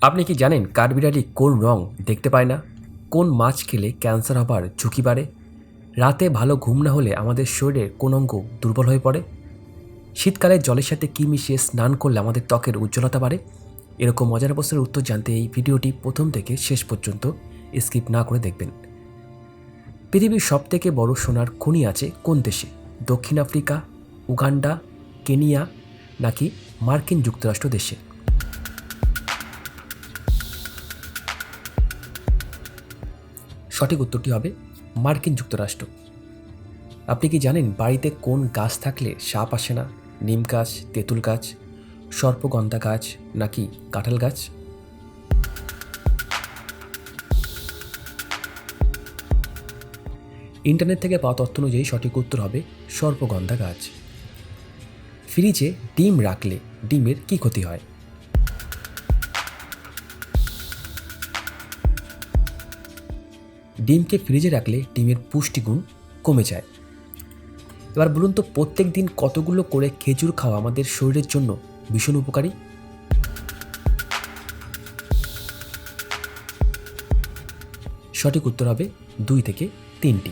আপনি কি জানেন কাঠবিড়ালি কোন রং দেখতে পায় না? কোন মাছ খেলে ক্যান্সার হবার ঝুঁকি বাড়ে? রাতে ভালো ঘুম না হলে আমাদের শরীরের কোন অঙ্গ দুর্বল হয়ে পড়ে? শীতকালে জলের সাথে কী মিশিয়ে স্নান করলে আমাদের ত্বকের উজ্জ্বলতা বাড়ে? এরকম মজার প্রশ্নের উত্তর জানতে এই ভিডিওটি প্রথম থেকে শেষ পর্যন্ত স্কিপ না করে দেখবেন। পৃথিবীর সবথেকে বড় সোনার খনি আছে কোন দেশে? দক্ষিণ আফ্রিকা, উগান্ডা, কেনিয়া নাকি মার্কিন যুক্তরাষ্ট্র দেশে? সঠিক উত্তরটি হবে মার্কিন যুক্তরাষ্ট্র। আপনি কি জানেন বাড়িতে কোন গাছ থাকলে সাপ আসে না? নিম গাছ, তেঁতুল গাছ, সর্পগন্ধা গাছ নাকি কাঁঠাল গাছ? ইন্টারনেট থেকে পাওয়া তথ্য অনুযায়ী সঠিক উত্তর হবে সর্পগন্ধা গাছ। ফ্রিজে ডিম রাখলে ডিমের কি ক্ষতি হয়? ডিমকে ফ্রিজে রাখলে ডিমের পুষ্টিগুণ কমে যায়। এবার বলুন তো, প্রত্যেক দিন কতগুলো করে খেজুর খাওয়া আমাদের শরীরের জন্য ভীষণ উপকারী? সঠিক উত্তর হবে দুই থেকে তিনটি।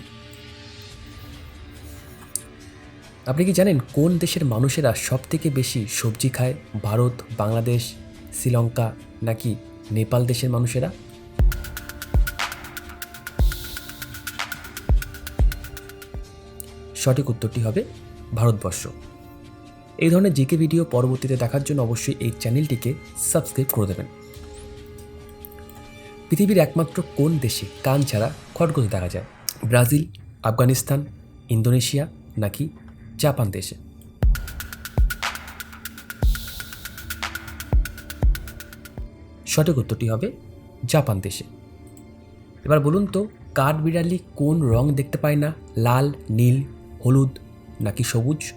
আপনি কি জানেন কোন দেশের মানুষেরা সব থেকে বেশি সবজি খায়? ভারত, বাংলাদেশ, শ্রীলঙ্কা নাকি নেপাল দেশের মানুষেরা? সঠিক উত্তরটি হবে ভারতবর্ষ। এই ধরনের জিকে ভিডিও পরবর্তীতে দেখার জন্য অবশ্যই এই চ্যানেলটিকে সাবস্ক্রাইব করে দেবেন। পৃথিবীর একমাত্র কোন দেশে কান ছাড়া খড়গোশ দেখা যায়? ব্রাজিল, আফগানিস্তান, ইন্দোনেশিয়া নাকি জাপান দেশে? সঠিক উত্তরটি হবে জাপান দেশে। এবার বলুন তো, কাঠবিড়ালি কোন রং দেখতে পায় না? লাল, নীল হলুদ নাকি সবুজ?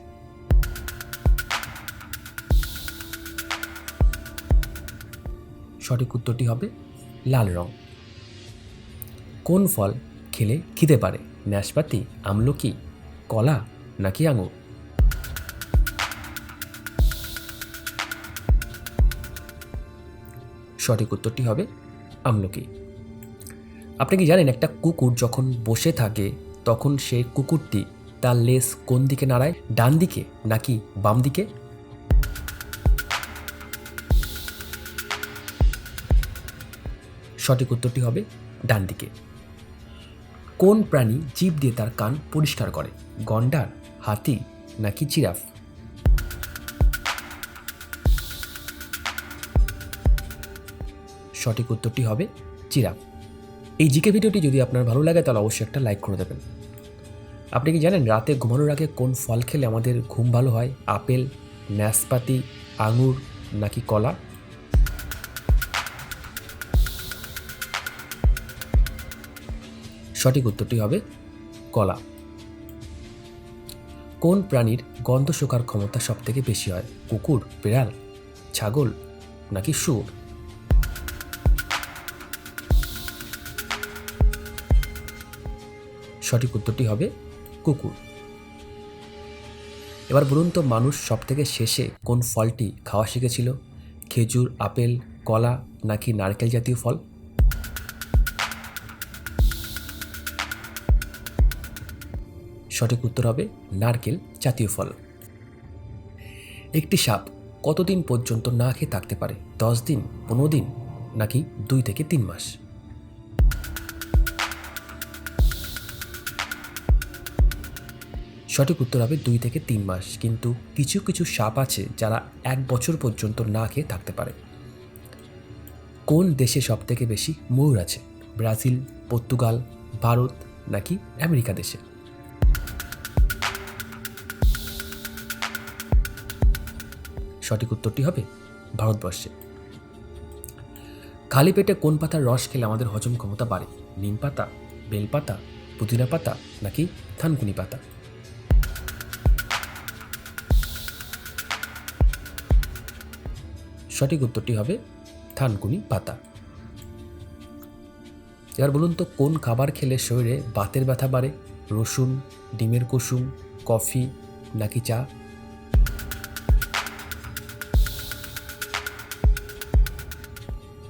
সঠিক উত্তরটি হবে লাল রং। কোন ফল খেলে খিদে পারে? নাশপাতি, আমলকি, কলা নাকি আঙুর? সঠিক উত্তরটি হবে আমলকি। আপনি কি জানেন একটা কুকুর যখন বসে থাকে, তখন সে কুকুরটি তার লেস কোন দিকে নাড়ায়? ডান দিকে নাকি বাম দিকে? সঠিক উত্তরটি হবে ডান দিকে। কোন প্রাণী জীব দিয়ে তার কান পরিষ্কার করে? গন্ডার, হাতি নাকি জিরাফ? সঠিক উত্তরটি হবে জিরাফ। এই জিকে ভিডিওটি যদি আপনার ভালো লাগে তাহলে অবশ্যই একটা লাইক করে দেবেন। আপনি কি জানেন রাতে ঘুমানোর আগে কোন ফল খেলে আমাদের ঘুম ভালো হয়? আপেল, নাশপাতি, আঙুর নাকি কলা? সঠিক উত্তরটি হবে কলা। কোন প্রাণীর গন্ধ শোকার ক্ষমতা সব থেকে বেশি হয়? কুকুর, বিড়াল, ছাগল নাকি শুয়োর? সঠিক উত্তরটি হবে কুকুর। এবার বলুন তো মানুষ সব থেকে শেষে কোন ফলটি খাওয়া শিখেছিল? খেজুর, আপেল, কলা নাকি নারকেল জাতীয় ফল? সঠিক উত্তর হবে নারকেল জাতীয় ফল। একটি সাপ কতদিন পর্যন্ত না খেয়ে থাকতে পারে? দশ দিন, পনেরো দিন নাকি দুই থেকে তিন মাস? সঠিক উত্তর হবে দুই থেকে তিন মাস। কিন্তু কিছু কিছু সাপ আছে যারা এক বছর পর্যন্ত না খেয়ে থাকতে পারে। কোন দেশে সব থেকে বেশি ময়ূর আছে? ব্রাজিল, পর্তুগাল, ভারত নাকি আমেরিকা দেশে? সঠিক উত্তরটি হবে ভারতবর্ষে। খালি পেটে কোন পাতার রস খেলে আমাদের হজম ক্ষমতা বাড়ে? নিম পাতা বেলপাতা পুদিনা পাতা নাকি থানকুনি পাতা? সঠিক উত্তরটি হবে থানকুনি পাতা। এবার বলুন তো, কোন খাবার খেলে শরীরে বাতের ব্যথা বাড়ে? রসুন, ডিমের কুসুম, কফি নাকি চা?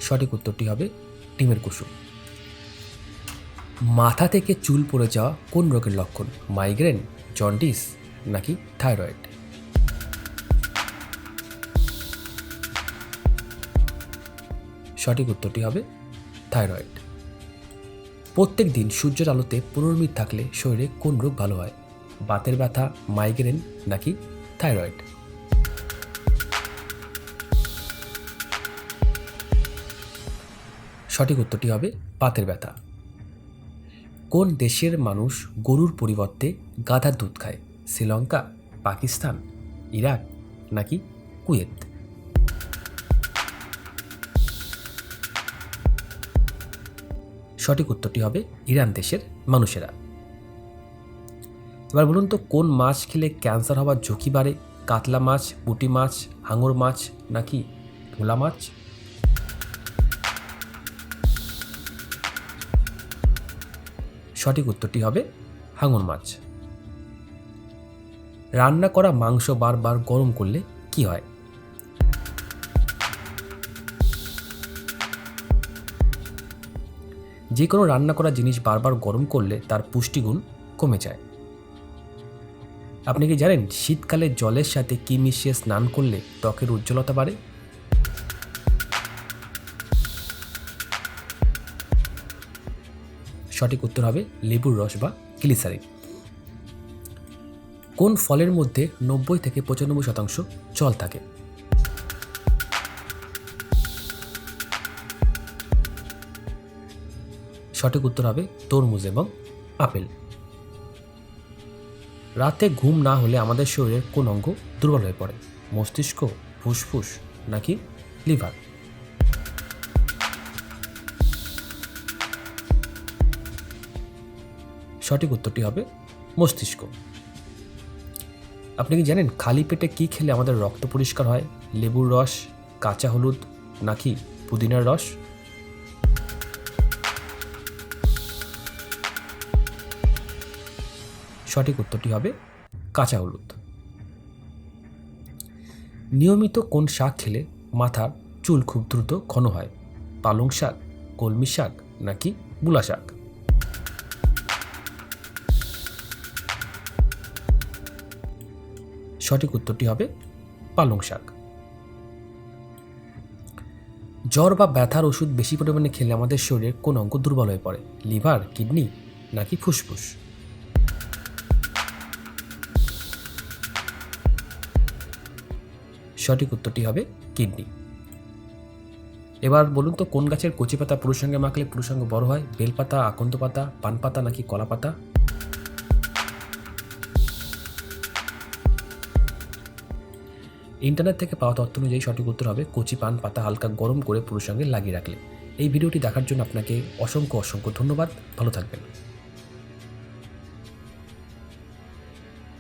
সঠিক উত্তরটি হবে ডিমের কুসুম। মাথা থেকে চুল পড়ে যাওয়া কোন রোগের লক্ষণ? মাইগ্রেন, জন্ডিস নাকি থাইরয়েড? সঠিক উত্তরটি হবে থাইরয়েড। প্রত্যেক দিন সূর্যের আলোতে পনেরো মিনিট থাকলে শরীরে কোন রোগ ভালো হয়? বাতের ব্যথা, মাইগ্রেন নাকি থাইরয়েড? সঠিক উত্তরটি হবে পাতের ব্যথা। কোন দেশের মানুষ গরুর পরিবর্তে গাধার দুধ খায়? শ্রীলঙ্কা, পাকিস্তান, ইরাক নাকি কুয়েত? সঠিক উত্তরটি হবে ইরান দেশের মানুষেরা। এবার বলুন তো, কোন মাছ খেলে ক্যান্সার হওয়ার ঝুঁকি বাড়ে? কাতলা মাছ, পুঁটি মাছ, হাঙর মাছ, নাকি ভোলা মাছ? সঠিক উত্তরটি হবে হাঙর মাছ। রান্না করা মাংস বারবার গরম করলে কি হয়? যে কোনো রান্না করা জিনিস বারবার গরম করলে তার পুষ্টিগুণ কমে যায়। আপনি কি জানেন শীতকালে জলের সাথে কি মিশিয়ে স্নান করলে ত্বকের উজ্জ্বলতা বাড়ে? সঠিক উত্তর হবে লেবুর রস বা গ্লিসারিন। কোন ফলের মধ্যে নব্বই থেকে পঁচানব্বই শতাংশ জল থাকে? সঠিক উত্তর হবে তরমুজ এবং আপেল। রাতে ঘুম না হলে আমাদের শরীরের কোন অঙ্গ দুর্বল হয়ে পড়ে? মস্তিষ্ক, ফুসফুস নাকি লিভার? সঠিক উত্তরটি হবে মস্তিষ্ক। আপনি কি জানেন খালি পেটে কি খেলে আমাদের রক্ত পরিষ্কার হয়? লেবুর রস, কাঁচা হলুদ নাকি পুদিনার রস? সঠিক উত্তরটি হবে কাঁচা হলুদ। নিয়মিত কোন শাক খেলে মাথার চুল খুব দ্রুত ঘন হয়? পালং শাক, কলমি শাক নাকি মূলা শাক? সঠিক উত্তরটি হবে পালং শাক। জ্বর বা ব্যথার ওষুধ বেশি পরিমাণে খেলে আমাদের শরীরের কোন অঙ্গ দুর্বল হয়ে পড়ে? লিভার, কিডনি নাকি ফুসফুস? সঠিক উত্তরটি হবে কিডনি। এবার বলুন তো, কোন গাছের কচি পাতা পুরুষাঙ্গে মাখলে পুরুষাঙ্গ বড় হয়? বেলপাতা আকন্দ পাতা, পান পাতা নাকি কলা পাতা? ইন্টারনেট থেকে পাওয়া তথ্য অনুযায়ী সঠিক উত্তর হবে কচি পান পাতা হালকা গরম করে পুরুষাঙ্গে লাগিয়ে রাখলে। এই ভিডিওটি দেখার জন্য আপনাকে অসংখ্য অসংখ্য ধন্যবাদ। ভালো থাকবেন।